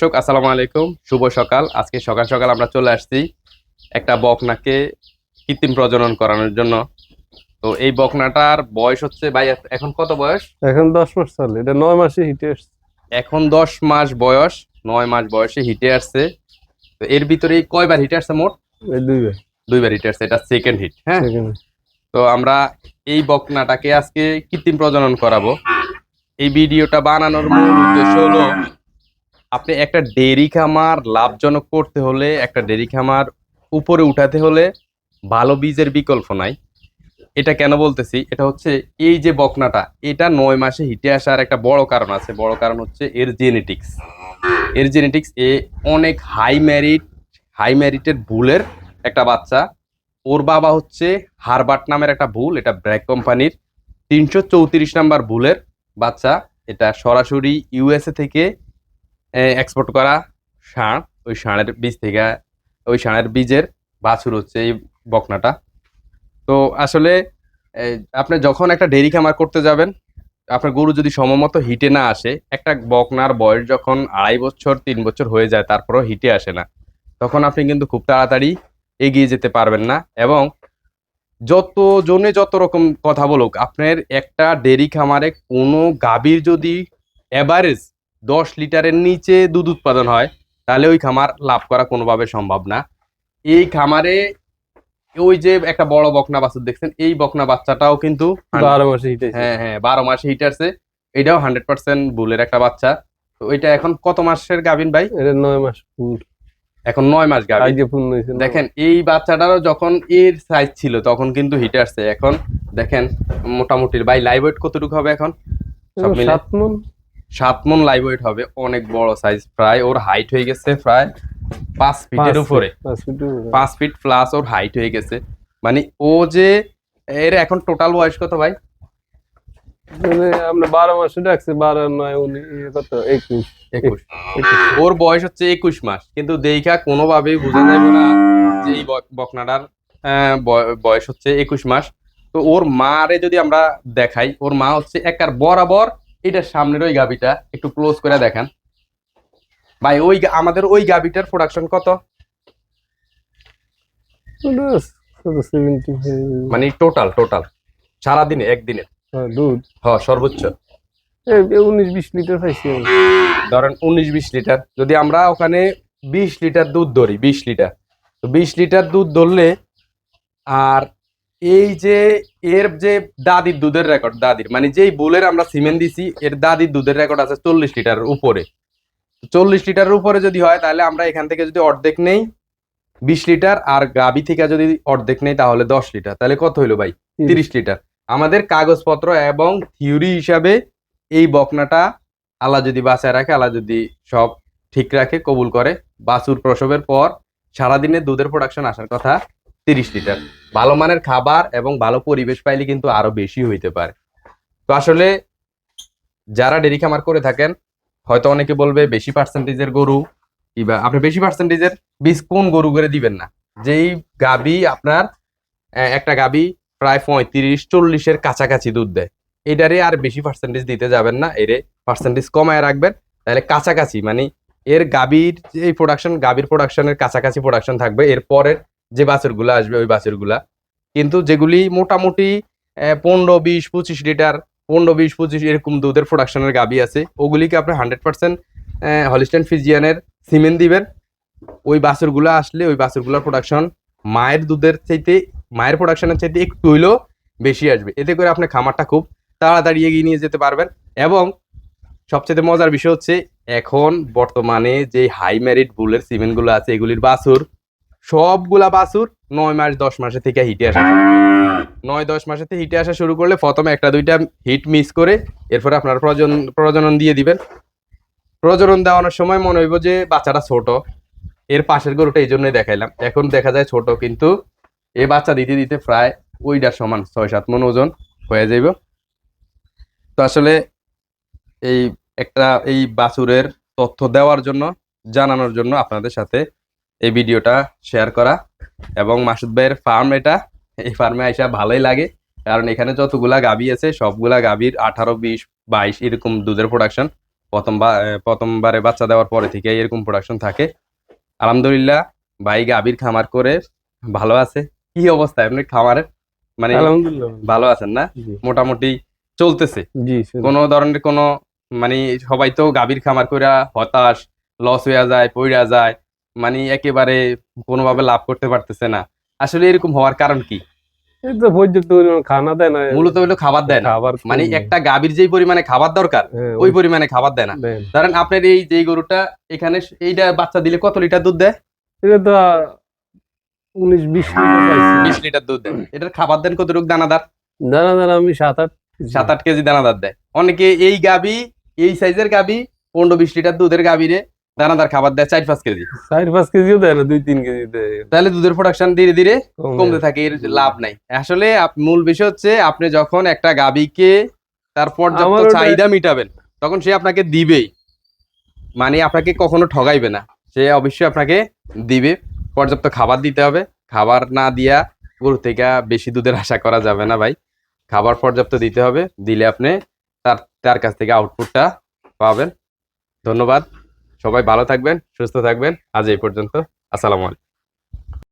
দর্শক আসসালামু আলাইকুম। শুভ সকাল। আজকে সকাল সকাল আমরা চলে আসছি একটা বকনাকে কৃত্রিম প্রজনন করানোর জন্য। তো এই বকনাটার বয়স হচ্ছে ভাই এখন কত বয়স? এখন দশ মাস চলে। এটা নয় মাসে হিটে আসছে। এখন দশ মাস বয়স নয় মাস বয়সে হিটে আসছে। তো এর ভিতরে কয়বার হিটে আসছে মোট? এই দুই দুইবার হিটে আসছে এটা সেকেন্ড হিট হ্যাঁ? তো আমরা এই বকনাটাকে আজকে কৃত্রিম প্রজনন করাবো। এই ভিডিওটা বানানোর মূল উদ্দেশ্য হলো আপনি একটা ডেরি খামার লাভজনক করতে হলে, একটা ডেরি খামার উপরে উঠাতে হলে ভালো বীজের বিকল্প নাই। এটা কেন বলতেছি? এটা হচ্ছে এই যে বকনাটা, এটা নয় মাসে হিটে আসার একটা বড় কারণ আছে। বড় কারণ হচ্ছে এর জেনেটিক্স এর জেনেটিক্স এ অনেক হাই ম্যারিট হাই ম্যারিটের ভুলের একটা বাচ্চা। ওর বাবা হচ্ছে হারবার্ট নামের একটা ভুল, এটা ব্র্যাক কোম্পানির। তিনশো চৌত্রিশ নাম্বার ভুলের বাচ্চা, এটা সরাসরি ইউএসএ থেকে এক্সপোর্ট করা ষাঁড় ওই ষাঁড়ের বীজ থেকে, ওই ষাঁড়ের বীজের বাছুর হচ্ছে এই বকনাটা। তো আসলে আপনি যখন একটা ডেরি খামার করতে যাবেন, আপনার গরু যদি সময়মতো হিটে না আসে, একটা বকনার বয়স যখন আড়াই বছর, তিন বছর হয়ে যায়, তারপরও হিটে আসে না। তখন আপনি কিন্তু খুব তাড়াতাড়ি এগিয়ে যেতে পারবেন না এবং যত জনে যত রকম কথা বলুক, আপনার একটা ডেরি খামারে কোনো গাভীর যদি অ্যাভারেজ দশ লিটারের নিচে দুধ উৎপাদন হয় তাহলে ওই খামার লাভ করা কোনোভাবে সম্ভব না। এই খামারে ওই যে একটা বড় বকনা বাছুর দেখছেন এই বকনা বাচ্চাটাও কিন্তু বারো মাসে হিটে হ্যাঁ হ্যাঁ বারো মাসে হিট আসছে এটাও হান্ড্রেড পার্সেন্ট বুলের একটা বাচ্চা। তো এটা এখন কত মাসের গাভিন ভাই? এটা নয় মাস এখন নয় মাস গাভিন। দেখেন এই বাচ্চাটারও যখন এর সাইজ ছিল তখন কিন্তু হিটে আসছে। এখন দেখেন মোটামুটি ভাই লাইভ ওয়েট কতটুকু হবে এখন? সব মিলে? সাত মন। সাত মন লাইভ ওয়েট হবে অনেক বড় সাইজ প্রায় ওর হাইট হয়ে গেছে প্রায় পাঁচ ফিটের উপরে। পাঁচ ফিট প্লাস ওর হাইট হয়ে গেছে। মানে ও যে এর এখন টোটাল বয়স কত ভাই? মানে আমরা বারো মাসে ডাকছে বারো নয় উনি কত? একুশ। একুশ। ওর বয়স হচ্ছে একুশ মাস কিন্তু দেখা কোনোভাবেই বোঝা যাবে না যে এই বক- বকনাটার বয়স হচ্ছে একুশ মাস। তো ওর মারে যদি আমরা দেখাই ওর মা হচ্ছে একার বরাবর এটার সামনের ওই গাবিটা একটু ক্লোজ করে দেখান। ভাই ওই আমাদের ওই গাবিটার প্রোডাকশন কত? মানে টোটাল টোটাল সারাদিনে একদিনে? দুধ। হ সর্বোচ্চ। উনিশ বিশ লিটার আমি। ধরেন উনিশ বিশ লিটার। যদি আমরা ওখানে বিশ লিটার দুধ ধরি বিশ লিটার। তো বিশ লিটার দুধ ধরলে আর এই যে এর যে দাদির দুধের রেকর্ড দাদির মানে যেই বুলের আমরা সিমেন্ট দিছি এর দাদির দুধের রেকর্ড আছে চল্লিশ লিটারের উপরে। চল্লিশ লিটারের উপরে যদি হয় তাহলে আমরা এখান থেকে যদি অর্ধেক নেই বিশ লিটার আর গাবি থেকে যদি অর্ধেক নেই তাহলে দশ লিটার। তাহলে কত হইল ভাই? তিরিশ। লিটার। আমাদের কাগজপত্র এবং থিওরি হিসাবে এই বকনাটা আল্লাহ যদি বাঁচায় রাখে আল্লাহ যদি সব ঠিক রাখে কবুল করে। বাছুর প্রসবের পর সারাদিনে দুধের প্রোডাকশন আসার কথা। তিরিশ লিটার। ভালো মানের খাবার এবং ভালো পরিবেশ পাইলে কিন্তু আরও বেশি হইতে পারে। তো আসলে যারা ডেরি খামার করে থাকেন, হয়তো অনেকে বলবে বেশি পার্সেন্টেজের গরু, কিংবা আপনি বেশি পার্সেন্টেজের বীজ কোন গরু করে দিবেন না? যেই গাবি আপনার একটা গাবি প্রায় পঁয়ত্রিশ চল্লিশের কাছাকাছি দুধ দেয়। এটারে আর বেশি পার্সেন্টেজ দিতে যাবেন না, এরে পার্সেন্টেজ কমায় রাখবেন। তাহলে কাছাকাছি মানে এর গাবির যে প্রোডাকশন গাবির প্রোডাকশনের কাছাকাছি প্রোডাকশন থাকবে, এর পরের যে বাছুরগুলো আসবে, ওই বাছুরগুলা কিন্তু যেগুলি মোটামুটি পনেরো, বিশ, পঁচিশ লিটার, পনেরো, বিশ, পঁচিশ এরকম দুধের প্রোডাকশনের গাবি আছে, ওগুলিকে আপনি হান্ড্রেড পার্সেন্ট হলিস্টেন ফিজিয়ানের সিমেন্ট দিবেন। ওই বাছুরগুলো আসলে, ওই বাছুরগুলোর প্রোডাকশন মায়ের দুধের চাইতে, মায়ের প্রোডাকশনের চাইতে একটু হইলেও বেশি আসবে। এতে করে আপনি খামারটা খুব তাড়াতাড়ি এগিয়ে নিয়ে যেতে পারবেন। এবং সবচেয়ে মজার বিষয় হচ্ছে, এখন বর্তমানে যে হাই ম্যারিড বুলের সিমেন্টগুলো আছে, এগুলির বাছুর সবগুলা বাছুর নয় মাস, দশ মাসে থেকে হিটে আসা। নয়, দশ মাসে থেকে হিটে আসা শুরু করলে প্রথমে একটা, দুইটা হিট মিস করে এরপরে আপনার প্রজন, প্রজনন দিয়ে দিবেন। প্রজনন দেওয়ানোর সময় মনে হইব যে বাচ্চাটা ছোট। এর পাশের গরুটা এই জন্যই দেখাইলাম। এখন দেখা যায় ছোট কিন্তু এ বাচ্চা দিতে দিতে প্রায় ওইটার সমান ছয়, সাত মন ওজন হয়ে যাইব। তো আসলে এই একটা, এই বাছুরের তথ্য দেওয়ার জন্য, জানানোর জন্য আপনাদের সাথে এই ভিডিওটা শেয়ার করা এবং মাসুদ ভাইয়ের ফার্ম এটা। এই ফার্মে আইসা ভালোই লাগে। কারণ এখানে যতগুলা গাবি আছে সবগুলা গাবির আঠারো বিশ বাইশ এরকম দুধের প্রোডাকশন প্রথমবার প্রথমবারে বাচ্চা দেওয়ার পরে থেকে এরকম প্রোডাকশন থাকে। আলহামদুলিল্লাহ ভাই গাভীর খামার করে ভালো আছে। কি অবস্থা আপনি খামারের? মানে আলহামদুলিল্লাহ। ভালো আছেন না? মোটামুটি চলতেছে। কোনো ধরনের কোনো মানে সবাই তো গাভীর খামার করে হতাশ লস হয়ে যায় পইরা যায়। মানে একেবারে কোনোভাবে লাভ করতে পারতেছে না। আসলে এরকম হওয়ার কারণ কি? খানা দেয় না। মূলত হলো খাবার দেয় না। মানে একটা গাভীর যেই পরিমাণে খাবার দরকার হ্যাঁ, ওই পরিমাণে খাবার দেয় না। ধরেন আপনার এই যে গরুটা এখানে এইটা বাচ্চা দিলে কত লিটার দুধ দেয়? এটা তো উনিশ বিশ লিটার বিশ লিটার দুধ দেয়। এটার খাবার দেন কতটুকু দানাদার? দানা দানা আমি সাত আট সাত আট কেজি দানাদার দেয়। অনেকে এই গাবি এই সাইজের গাবি পনেরো বিশ লিটার দুধের গাবিরে দানাদার খাবার দেয় চার পাঁচ কেজি। চার পাঁচ কেজিও দেয় না দুই তিন কেজি দেয়। তাহলে দুধের প্রোডাকশন ধীরে ধীরে কমতে থাকে এর লাভ নাই। আসলে মূল বিষয় হচ্ছে আপনি যখন একটা গাবিকে তার পর্যাপ্ত চাহিদা মিটাবেন তখন সে আপনাকে দিবেই। মানে আপনাকে কখনো ঠগাইবে না। সে অবশ্যই আপনাকে দিবে। পর্যাপ্ত খাবার দিতে হবে। খাবার না দিয়া গরু থেকে বেশি দুধের আশা করা যাবে না ভাই। খাবার পর্যাপ্ত দিতে হবে। দিলে আপনি তার তার কাছ থেকে আউটপুটটা পাবেন। ধন্যবাদ। সবাই ভালো থাকবেন সুস্থ থাকবেন। আজ এই পর্যন্ত। আসসালামু আলাইকুম।